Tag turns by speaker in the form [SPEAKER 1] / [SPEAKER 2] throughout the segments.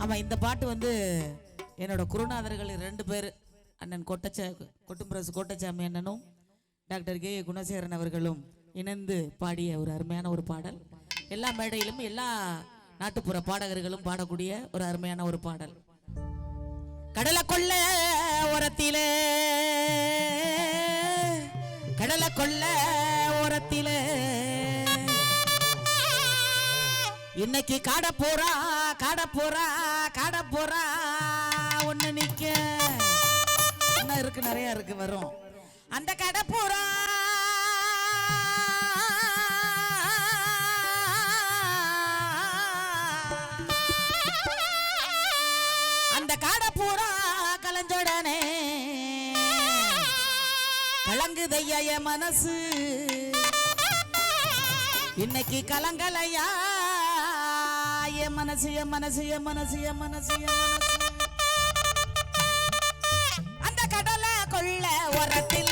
[SPEAKER 1] ஆமாம் இந்த பாட்டு வந்து என்னோட குருநாதர்கள் ரெண்டு பேர் அண்ணன் கொட்டச்சா கொட்டும்பிரசு கோட்டச்சாமி அண்ணனும் டாக்டர் கே குணசேகரன் அவர்களும் இணைந்து பாடிய ஒரு அருமையான ஒரு பாடல். எல்லா மேடையிலும் எல்லா நாட்டுப்புற பாடகர்களும் பாடக்கூடிய ஒரு அருமையான ஒரு பாடல். கடலை கொள்ள ஓரத்திலே கடலை கொள்ள ஓரத்திலே. இன்னைக்கு காட போறா காட போறா காட போறா ஒண்ணு நிக்க. இன்னும் இருக்கு நிறைய இருக்கு வரும். அந்த கடை போறா. அந்த காடை பூரா கலஞ்சோடனே. கலங்குதையா மனசு. இன்னைக்கு கலங்கலையா? மனசு என் மனசு என் மனசு என் மனசு என் மனசு அந்த கடலை கொள்ள உரத்தில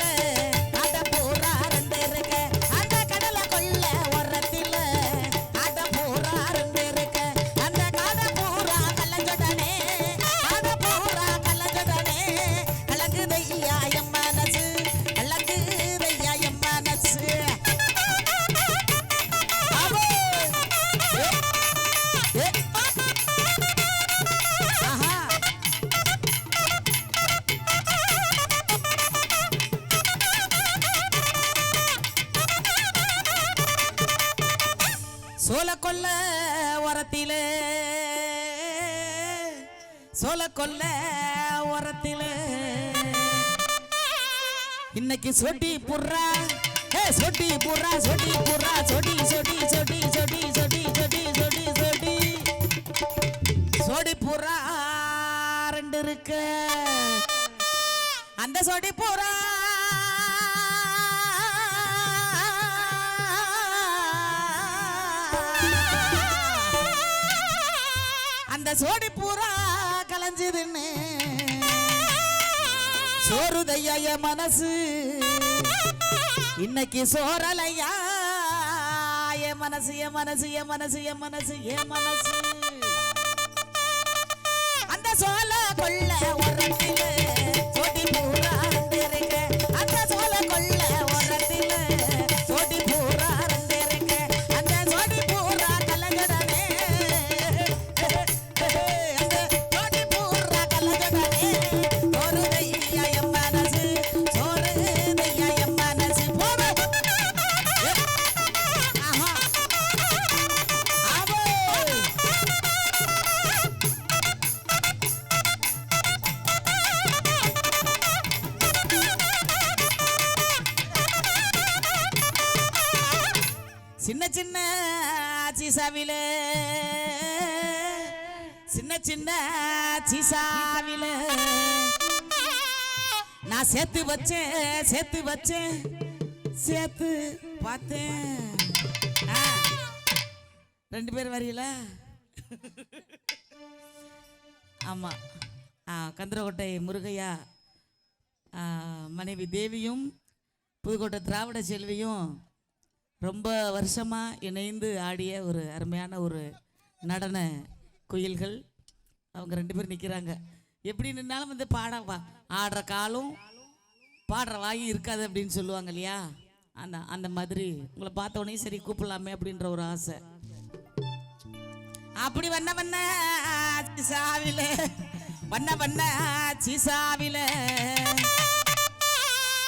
[SPEAKER 1] சோல கொல்ல உரத்தில் இன்னைக்கு சொட்டி புர்ரா ஏ சொட்டி புர்ரா சொட்டி புர்ரா சொட்டி சொட்டி சொட்டி சொட்டி சொட்டி சொட்டி சொட்டி சொட்டி. சொடி புறா ரெண்டு இருக்கு. அந்த சொடி புறா அந்த சோடி புறா கலைஞ்சதுன்னு சோறுதையா என் மனசு. இன்னைக்கு சோறலையா? என் மனசு என் மனசு என் மனசு என் மனசு என் மனசு. அந்த சோல சின்ன சின்ன சீசாவில. நான் சேர்த்து வச்சேன் சேர்த்து வச்சேன் சேர்த்து பார்த்தேன். ஆ, ரெண்டு பேர் வரீங்களா ஆமாம் ஆ கந்தரகோட்டை முருகையா மனைவி தேவியும் புதுக்கோட்டை திராவிட செல்வியும் ரொம்ப வருஷமாக இணைந்து ஆடிய ஒரு அருமையான ஒரு நடன குயில்கள். அவங்க ரெண்டு பேரும் நிற்கிறாங்க எப்படி நின்னாலும் வந்து பாட வா ஆடுற காலும் பாடுற வாயும் இருக்காது அப்படின்னு சொல்லுவாங்க இல்லையா? அந்த அந்த மாதிரி. உங்களை பார்த்த உடனே சரி கூப்பிடலாமே அப்படின்ற ஒரு ஆசை. அப்படி வண்ண வண்ண சீசாவில வண்ண வண்ண சிசாவில.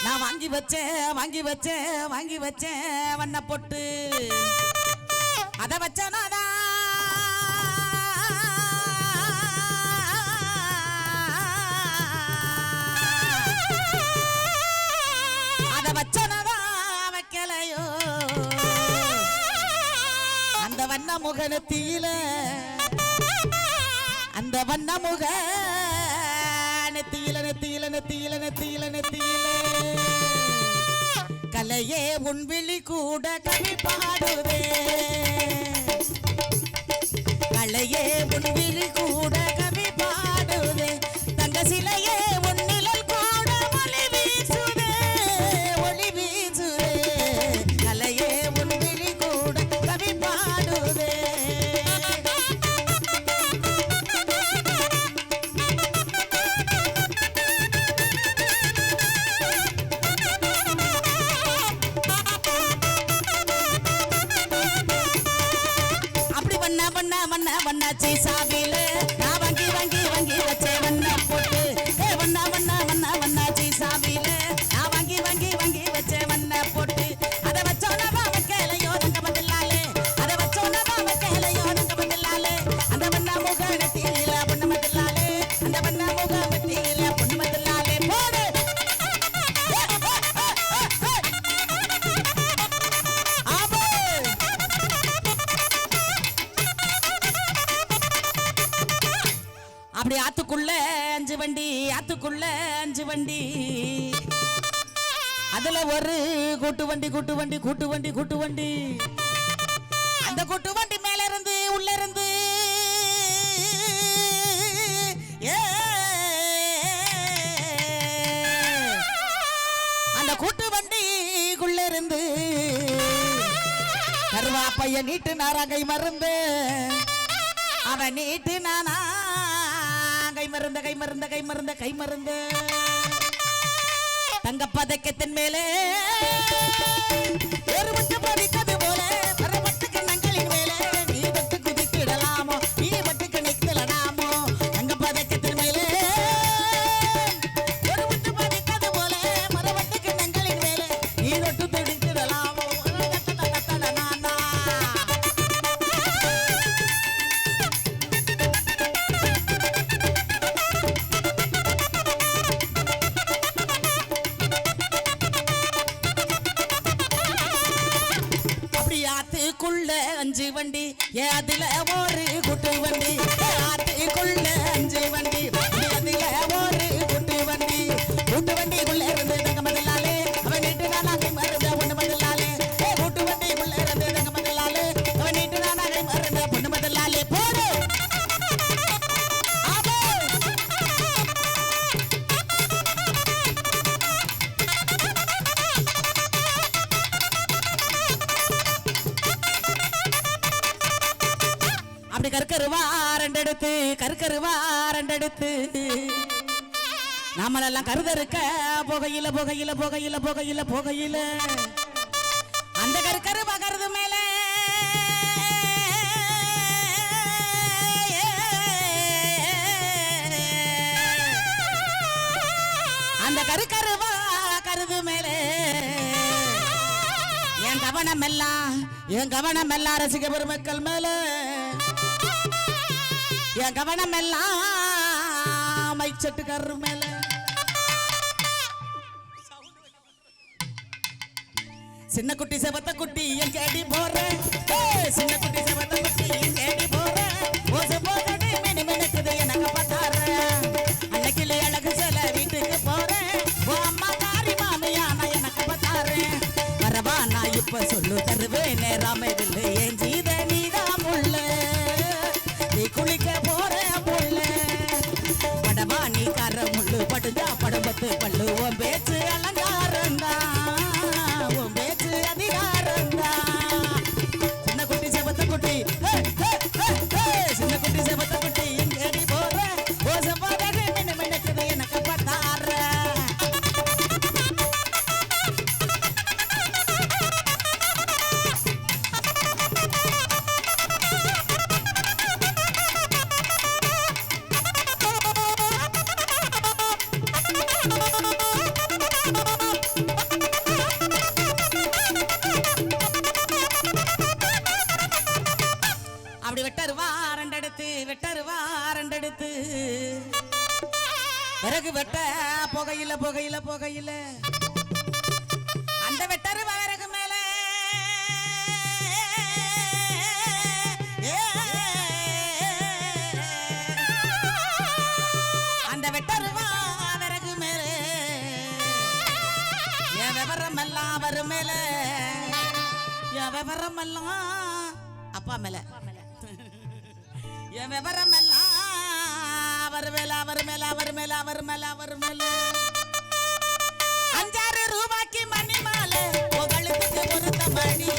[SPEAKER 1] நான் வாங்கி வச்சேன் வாங்கி வச்சேன் வாங்கி வச்சேன் வண்ண பொட்டு. அத வச்சனாதா முகனத்தியில அந்த வண்ண முக நெத்தியில நெத்தியில நெத்தியில நெத்தியில நெத்தியில. கலையே உன் விழி கூட கவி பாடுதே. அப்படி ஆத்துக்குள்ள அஞ்சு வண்டி ஆத்துக்குள்ள அஞ்சு வண்டி. அதுல ஒரு கூட்டு வண்டி கூட்டு வண்டி கூட்டு வண்டி கூட்டு வண்டி. அந்த கூட்டு வண்டி மேல இருந்து உள்ள இருந்து ஏ. அந்த கூட்டு வண்டிக்குள்ள இருந்து கருவா பையன் நீட்டு நாராங்கை மருந்து. அவன் நீட்டு நானா கை மருந்த கை மருந்த கை மருந்த கை மருந்து தங்க பதக்கத்தின் மேலே. ஒரு மட்டும் பதித்தது போல. அஞ்சு வண்டி ஏ அதுல ஒரு குட்டு வண்டி. ஏ ஆத்துக்குள்ள அஞ்சு வண்டி. கருக்கருவாரண்டெடுத்து. கற்கருவா ரெண்டெடுத்து நாமளெல்லாம் கருதருக்க புகையில புகையில புகையில புகையில புகையில. அந்த கருக்கரு கருது மேல. அந்த கருக்கருவா கருது மேலே. என் கவனம் எல்லாம் என் கவனம் எல்லாம் ரசிக பெருமக்கள் மேலே. என் கவனம் எல்லாம் மைச்சட்டுக்காரர் மேல. சின்ன குட்டி செவத்த குட்டி என் கேடி போறேன். சின்ன குட்டி செவத்த குட்டி என் கேடி புகையில அந்த வெட்டருவா விறகு மேல. அந்த வெட்டருவா வரகு மேல. என் விவரம் எல்லாம் வரும் மேல. என் விவரம் எல்லாம் அப்பா மேல. என் விவரம் எல்லாம் அவர் மேல அவர் மேல அவர் மேல அவர் மேல அவர் மேல. மணி மாலை உன் கழுத்துக்கு பொருத்த மணி